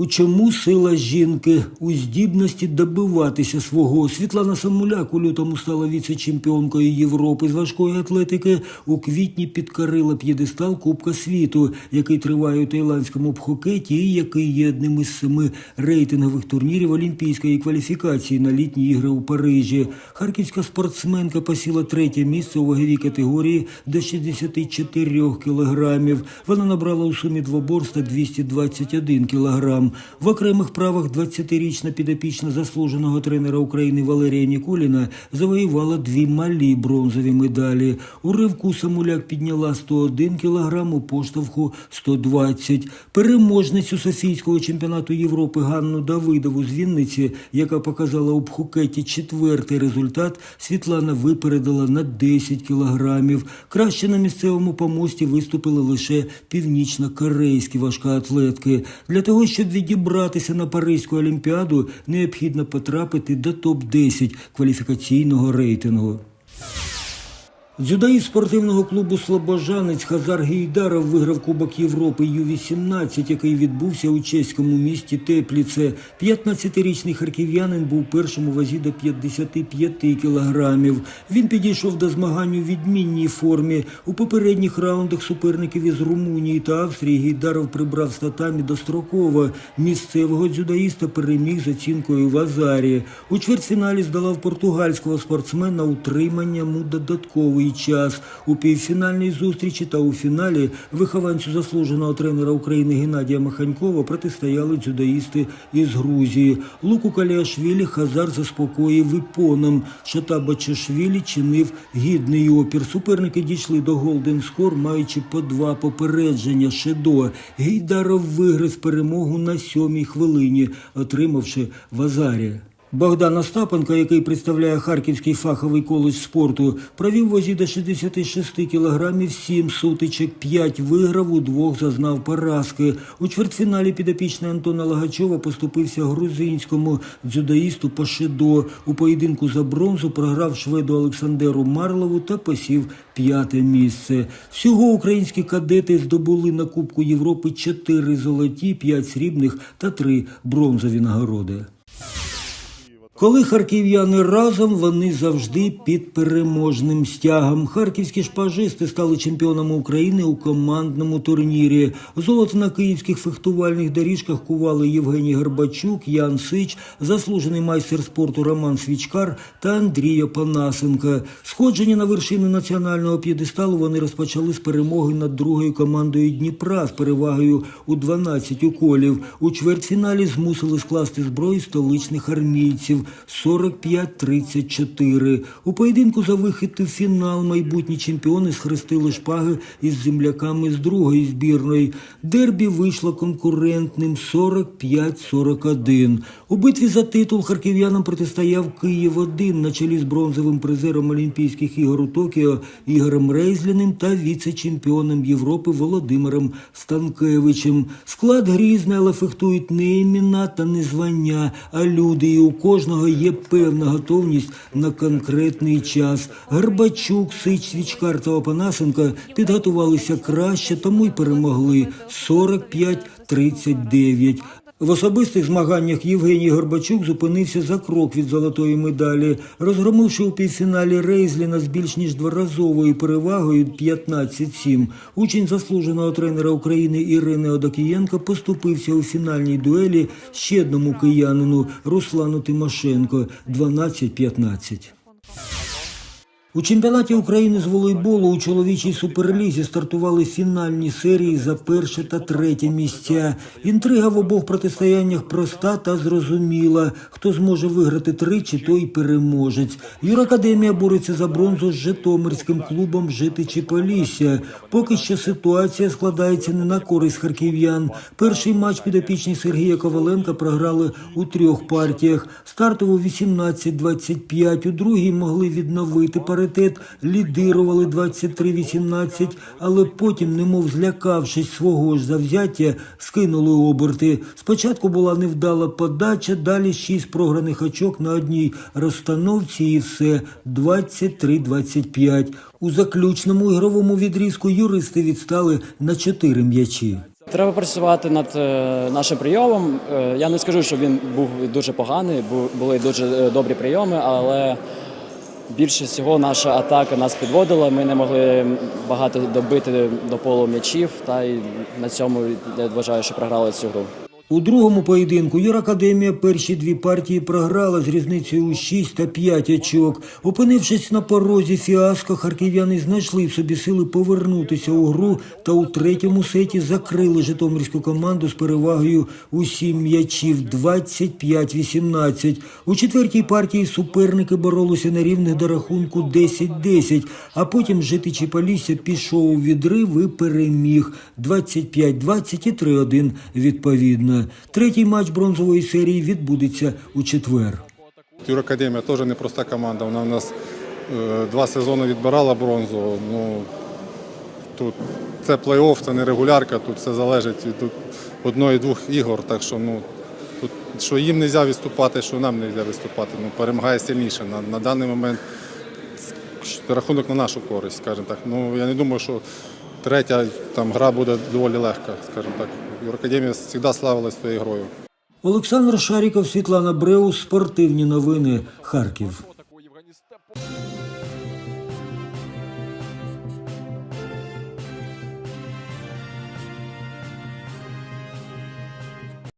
У чому сила жінки у здібності добиватися свого? Світлана Самуляк у лютому стала віце-чемпіонкою Європи з важкої атлетики. У квітні підкорила п'єдестал Кубка світу, який триває у таїландському Пхукеті і який є одним із семи рейтингових турнірів олімпійської кваліфікації на літні ігри у Парижі. Харківська спортсменка посіла третє місце у ваговій категорії до 64 кілограмів. Вона набрала у сумі двоборства 221 кілограм. В окремих правах 20-річна підопічна заслуженого тренера України Валерія Ніколіна завоювала дві малі бронзові медалі. У ривку Самуляк підняла 101 кілограм, у поштовху 120. Переможницю Софійського чемпіонату Європи Ганну Давидову з Вінниці, яка показала у Пхукеті четвертий результат, Світлана випередила на 10 кілограмів. Краще на місцевому помості виступили лише північно-корейські важкоатлетки. Для того, щоб відібратися на Паризьку олімпіаду, необхідно потрапити до топ-10 кваліфікаційного рейтингу. Дзюдоїст спортивного клубу Слобожанець Хазар Гейдаров виграв Кубок Європи Ю-18, який відбувся у чеському місті Тепліце. 15-річний харків'янин був першим у вазі до 55 кілограмів. Він підійшов до змагань у відмінній формі. У попередніх раундах суперників із Румунії та Австрії Гейдаров прибрав статамі достроково. Місцевого дзюдоїста переміг з оцінкою в Азарі. У чвертьфіналі здолав португальського спортсмена утриманням у додатковий час. У півфінальній зустрічі та у фіналі вихованцю заслуженого тренера України Геннадія Маханькова протистояли дзюдоїсти із Грузії. Луку Каліашвілі Хазар заспокоїв іпоном. Шата Бачашвілі чинив гідний опір. Суперники дійшли до Голден Скор, маючи по два попередження Шедо. Гейдаров виграв перемогу на сьомій хвилині, отримавши в Азарі. Богдан Остапенко, який представляє Харківський фаховий коледж спорту, провів в вазі до 66 кілограмів 7 сутичок, 5 виграв, у двох зазнав поразки. У чвертьфіналі підопічний Антона Лагачова поступився грузинському дзюдоїсту Пашидо. У поєдинку за бронзу програв шведу Олександеру Марлову та посів п'яте місце. Всього українські кадети здобули на Кубку Європи 4 золоті, 5 срібних та 3 бронзові нагороди. Коли харків'яни разом, вони завжди під переможним стягом. Харківські шпажисти стали чемпіонами України у командному турнірі. Золото на київських фехтувальних доріжках кували Євгеній Горбачук, Ян Сич, заслужений майстер спорту Роман Свічкар та Андрій Опанасенко. Сходження на вершину національного п'єдесталу вони розпочали з перемоги над другою командою Дніпра з перевагою у 12 уколів. У чвертьфіналі змусили скласти зброю столичних армійців. 45-34. У поєдинку за вихід у фінал майбутні чемпіони схрестили шпаги із земляками з другої збірної. Дербі вийшло конкурентним 45-41. У битві за титул харків'янам протистояв Київ-1 на чолі з бронзовим призером Олімпійських ігор у Токіо Ігорем Рейзліним та віце-чемпіоном Європи Володимиром Станкевичем. Склад грізний, але фехтують не імена та не звання, а люди. І у кожного є певна готовність на конкретний час. Горбачук, Сич, Свічкар та Опанасенко підготувалися краще, тому й перемогли 45-39. В особистих змаганнях Євгеній Горбачук зупинився за крок від золотої медалі, розгромивши у півфіналі Рейзліна з більш ніж дворазовою перевагою 15-7. Учень заслуженого тренера України Ірини Одокієнко поступився у фінальній дуелі ще одному киянину Руслану Тимошенко 12-15. У чемпіонаті України з волейболу у чоловічій суперлізі стартували фінальні серії за перше та третє місця. Інтрига в обох протистояннях проста та зрозуміла. Хто зможе виграти тричі, той переможець. Юракадемія бореться за бронзу з Житомирським клубом Житичі Полісся. Поки що ситуація складається не на користь харків'ян. Перший матч підопічні Сергія Коваленка програли у трьох партіях. Стартову 18-25, у другій могли відновити паритет, лідирували 23-18, але потім, немов злякавшись свого ж завзяття, скинули оберти. Спочатку була невдала подача, далі шість програних очок на одній розстановці і все 23-25. У заключному ігровому відрізку юристи відстали на чотири м'ячі. Треба працювати над е, нашим прийомом. Е, Я не скажу, що він був дуже поганий, бу- були дуже е, добрі прийоми, але більше всього наша атака нас підводила. Ми не могли багато добити до полу м'ячів, та й на цьому я вважаю, що програли цю гру. У другому поєдинку Юракадемія перші дві партії програла з різницею у 6 та 5 очок. Опинившись на порозі фіаско, харків'яни знайшли в собі сили повернутися у гру та у третьому сеті закрили житомирську команду з перевагою у 7 м'ячів 25-18. У четвертій партії суперники боролися на рівних до рахунку 10-10, а потім житичі Полісся пішов у відрив і переміг 25-20 і 3-1 відповідно. Третій матч бронзової серії відбудеться у четвер. Юракадемія теж непроста команда. Вона у нас е, два сезони відбирала бронзу. Ну, тут це плей-офф, це не регулярка, тут все залежить від одної-двох ігор. Так що, ну, тут, що їм не можна відступати, що нам не можна відступати. Ну, перемагає сильніше. На, на даний момент рахунок на нашу користь, скажімо так. Ну, я не думаю, що третя там, гра буде доволі легка, скажімо так. Юракадемія завжди славилась своєю грою. Олександр Шаріков, Світлана Бреус, спортивні новини, Харків.